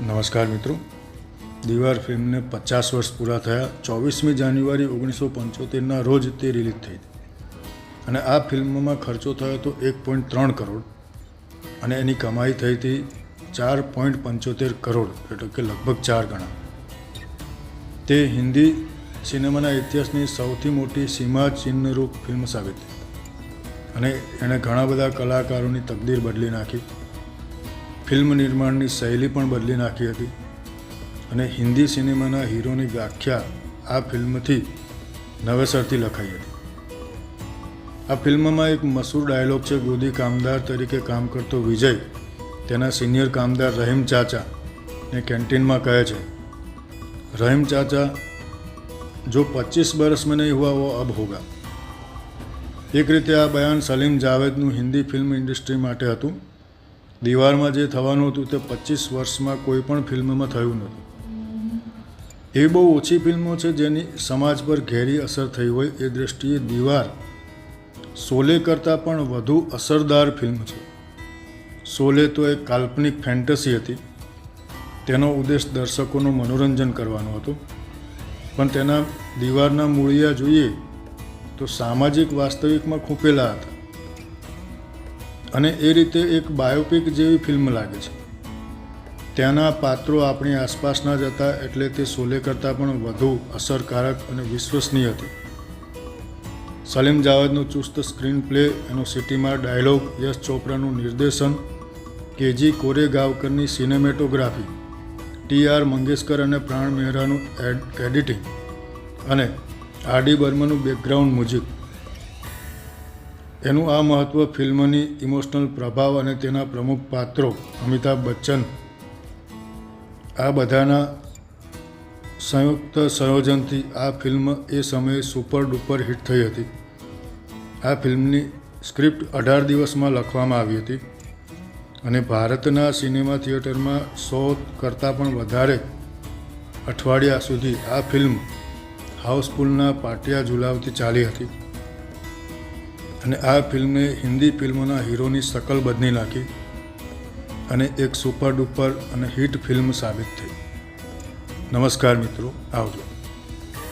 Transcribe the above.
નમસ્કાર મિત્રો. દીવાર ફિલ્મને પચાસ વર્ષ પૂરા થયા, ચોવીસમી જાન્યુઆરી ઓગણીસો પંચોતેરના રોજ તે રિલીઝ થઈ અને આ ફિલ્મમાં ખર્ચો થયો હતો એક પોઈન્ટ ત્રણ કરોડ અને એની કમાઈ થઈ હતી ચાર પોઈન્ટ પંચોતેર કરોડ, એટલે કે લગભગ ચાર ગણા. તે હિન્દી સિનેમાના ઇતિહાસની સૌથી મોટી સીમા ચિહ્નરૂપ ફિલ્મ સાબિત થઈ. અને એણે ઘણા બધા કલાકારોની તકદીર બદલી નાખી. ફિલ્મ નિર્માણની શૈલી પણ બદલી નાખી હતી અને હિન્દી સિનેમાના હીરોની વ્યાખ્યા આ ફિલ્મથી નવેસરથી લખાઈ હતી. આ ફિલ્મમાં એક મસૂર ડાયલોગ છે, ગોદી કામદાર તરીકે કામ કરતો વિજય, તેના સિનિયર કામદાર રહીમ ચાચા ને કેન્ટીનમાં કહે છે. રહીમ ચાચા, જો પચીસ વર્ષ મેં નહીં હુઆ, વો અબ હોગા. એક રીતે આ બયાન સલીમ જાવેદનું હિન્દી ફિલ્મ ઇન્ડસ્ટ્રી માટે હતું. દીવારમાં જે થવાનું હતું તે પચીસ વર્ષમાં કોઈ પણ ફિલ્મમાં થયું નહોતું. એવી બહુ ઓછી ફિલ્મો છે જેની સમાજ પર ઘેરી અસર થઈ હોય એ દૃષ્ટિએ દીવાર શોલે કરતાં પણ વધુ અસરદાર ફિલ્મ છે. શોલે તો એક કાલ્પનિક ફેન્ટસી હતી. તેનો ઉદ્દેશ દર્શકોનું મનોરંજન કરવાનો હતો. પણ તેના દીવારના મૂળિયા જોઈએ તો સામાજિક, વાસ્તવિકમાં ખૂંપેલા હતા. અને એ રીતે એક બાયોપિક જેવી ફિલ્મ લાગે છે. ત્યાંના પાત્રો આપણી આસપાસના જ હતા એટલે તે શોલે કરતાં પણ વધુ અસરકારક અને વિશ્વસનીય હતી. સલીમ જાવેદનું ચુસ્ત સ્ક્રીન પ્લે, એનો સિટીમાં ડાયલોગ, યશ ચોપરાનું નિર્દેશન, કેજી કોરેગાવકરની સિનેમેટોગ્રાફી, ટી આર મંગેશકર અને પ્રાણ મહેરાનું એડિટિંગ અને આર ડી બર્મનનું બેકગ્રાઉન્ડ મ્યુઝિક એનું આ મહત્ત્વ ફિલ્મની ઇમોશનલ પ્રભાવ અને તેના પ્રમુખ પાત્રો અમિતાભ બચ્ચન, આ બધાના સંયુક્ત સંયોજનથી આ ફિલ્મ એ સમયે સુપર ડુપર હિટ થઈ હતી. આ ફિલ્મની સ્ક્રિપ્ટ અઢાર દિવસમાં લખવામાં આવી હતી અને ભારતના સિનેમા થિયેટરમાં સો કરતાં પણ વધારે અઠવાડિયા સુધી આ ફિલ્મ હાઉસફુલના પાટિયા ઝુલાવતી ચાલી હતી. અને આ ફિલ્મે હિન્દી ફિલ્મોના હીરોની શકલ બદલી નાખી અને એક સુપર ડુપર અને હિટ ફિલ્મ સાબિત થઈ. નમસ્કાર મિત્રો, આવજો.